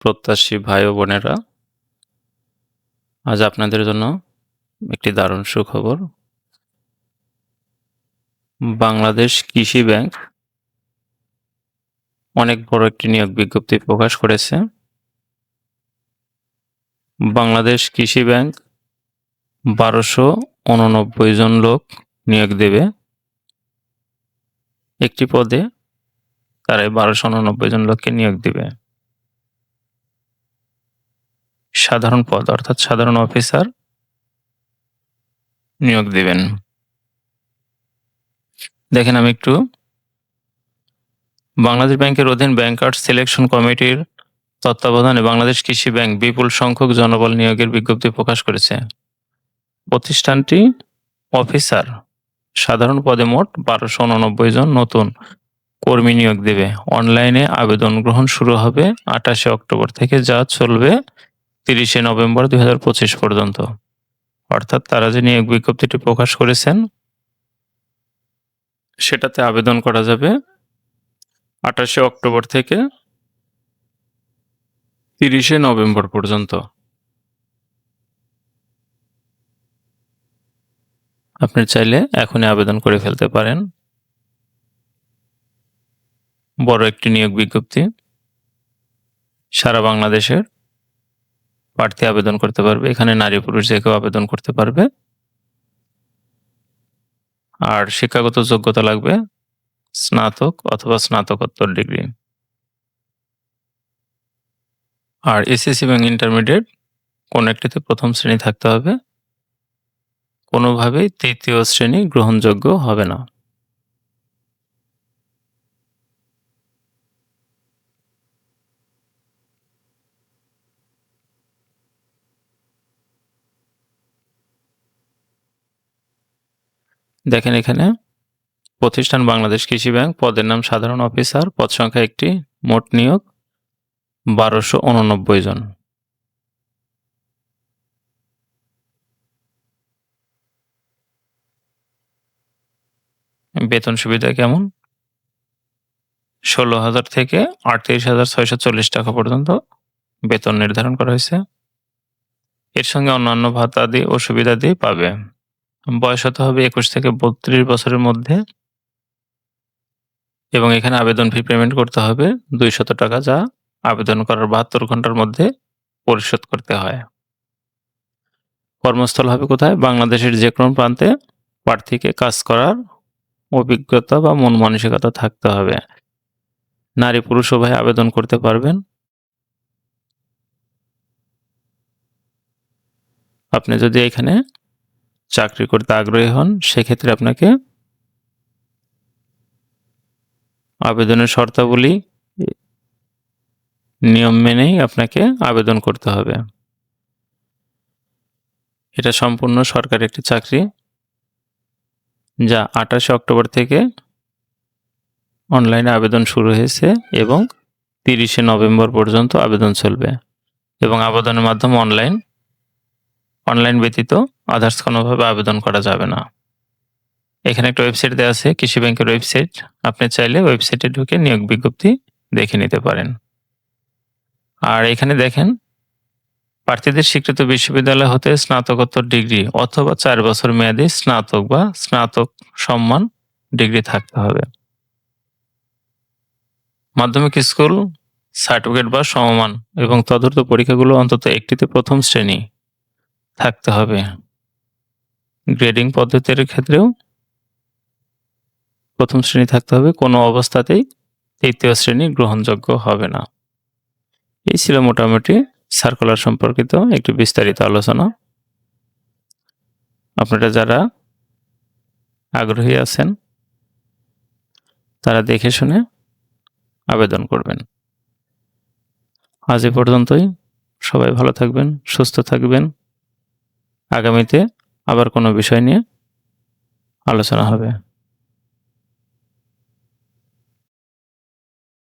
প্রত্যাশী ভাই ও বোনেরা, আজ আপনাদের জন্য একটি দারুণ সুখবর। বাংলাদেশ কৃষি ব্যাংক অনেক বড় একটি নিয়োগ বিজ্ঞপ্তি প্রকাশ করেছে। বাংলাদেশ কৃষি ব্যাংক বারোশো উননব্বই জন লোক নিয়োগ দেবে। একটি পদে তারাই বারোশো উননব্বই জন লোককে নিয়োগ দিবে। সাধারণ পদ, অর্থাৎ সাধারণ অফিসার নিয়োগ দিবেন। দেখেন আমি একটু বাংলাদেশ ব্যাংকের অধীন ব্যাংকার্স সিলেকশন কমিটির তত্ত্বাবধানে বাংলাদেশ কৃষি ব্যাংক বিপুল সংখ্যক জনবল নিয়োগের বিজ্ঞপ্তি প্রকাশ করেছে। প্রতিষ্ঠানটি অফিসার সাধারণ পদে মোট বারোশো উননব্বই জন নতুন কর্মী নিয়োগ দেবে। অনলাইনে আবেদন গ্রহণ শুরু হবে আঠাশে অক্টোবর থেকে, যা চলবে তিরিশে নভেম্বর দুই হাজার পঁচিশ পর্যন্ত। অর্থাৎ তারা যে নিয়োগ বিজ্ঞপ্তিটি প্রকাশ করেছেন, সেটাতে আবেদন করা যাবে আঠাশে অক্টোবর থেকে তিরিশে নভেম্বর পর্যন্ত। আপনি চাইলে এখনই আবেদন করে ফেলতে পারেন। বড় একটি নিয়োগ বিজ্ঞপ্তি সারা বাংলাদেশের প্রার্থী আবেদন করতে পারবে। এখানে নারী পুরুষ যে কেউ আবেদন করতে পারবে। আর শিক্ষাগত যোগ্যতা লাগবে স্নাতক অথবা স্নাতকোত্তর ডিগ্রি। আর এসএসসি এবং ইন্টারমিডিয়েট কোন একটিতে প্রথম শ্রেণি থাকতে হবে। কোনোভাবেই তৃতীয় শ্রেণি গ্রহণযোগ্য হবে না। দেখেন এখানে, প্রতিষ্ঠান বাংলাদেশ কৃষি ব্যাংক, পদের নাম সাধারণ অফিসার, পদ সংখ্যা একটি, মোট নিয়োগ বারোশো উননব্বই জন। বেতন সুবিধা কেমন? ষোলো হাজার থেকে আটত্রিশ হাজার ছয়শো চল্লিশ টাকা পর্যন্ত বেতন নির্ধারণ করা হয়েছে। এর সঙ্গে অন্যান্য ভাতাদি ও সুবিধাদি পাবে। বয়স হতে হবে একুশ থেকে বত্রিশ বছরের মধ্যে। এবং এখানে আবেদন ফি পেমেন্ট করতে হবে দুইশত টাকা যা আবেদন করার বাহাত্তর ঘণ্টার মধ্যে পরিশোধ করতে হয়। কর্মস্থল হবে কোথায়? বাংলাদেশের যে কোনো প্রান্তে প্রার্থীকে কাজ করার অভিজ্ঞতা বা মন মানসিকতা থাকতে হবে। নারী পুরুষ উভয় আবেদন করতে পারবেন। আপনি যদি এখানে চাকরি করতে আগ্রহী হন, সেক্ষেত্রে আপনাকে আবেদনের শর্তাবলী, নিয়ম মেনেই আপনাকে আবেদন করতে হবে। এটা সম্পূর্ণ সরকারি একটি চাকরি, যা আঠাশে অক্টোবর থেকে অনলাইনে আবেদন শুরু হয়েছে এবং তিরিশে নভেম্বর পর্যন্ত আবেদন চলবে এবং আবেদনের মাধ্যমে অনলাইন অনলাইন ব্যতীত আদার্স কোনোভাবে আবেদন করা যাবে না। এখানে একটা ওয়েবসাইট দেওয়া আছে, কৃষি ব্যাংকের ওয়েবসাইট আপনি চাইলে ওয়েবসাইটে ঢুকে নিয়োগ বিজ্ঞপ্তি দেখে নিতে পারেন। আর এখানে দেখেন, প্রার্থীদের স্বীকৃত বিশ্ববিদ্যালয় হতে স্নাতকোত্তর ডিগ্রি অথবা চার বছর মেয়াদী স্নাতক বা স্নাতক সম্মান ডিগ্রি থাকতে হবে। মাধ্যমিক স্কুল সার্টিফিকেট বা সমমান এবং তদর্থ পরীক্ষাগুলো অন্তত একটিতে প্রথম শ্রেণি থাকতে হবে। গ্রেডিং পদ্ধতির ক্ষেত্রেও প্রথম শ্রেণি থাকতে হবে। কোনো অবস্থাতেই তৃতীয় শ্রেণি গ্রহণযোগ্য হবে না। এই ছিল মোটামুটি সার্কুলার সম্পর্কিত একটি বিস্তারিত আলোচনা। আপনারা যারা আগ্রহী আছেন, তারা দেখে শুনে আবেদন করবেন। আজ এ পর্যন্তই। সবাই ভালো থাকবেন, সুস্থ থাকবেন। আগামীতে আবার কোনো বিষয় নিয়ে আলোচনা হবে।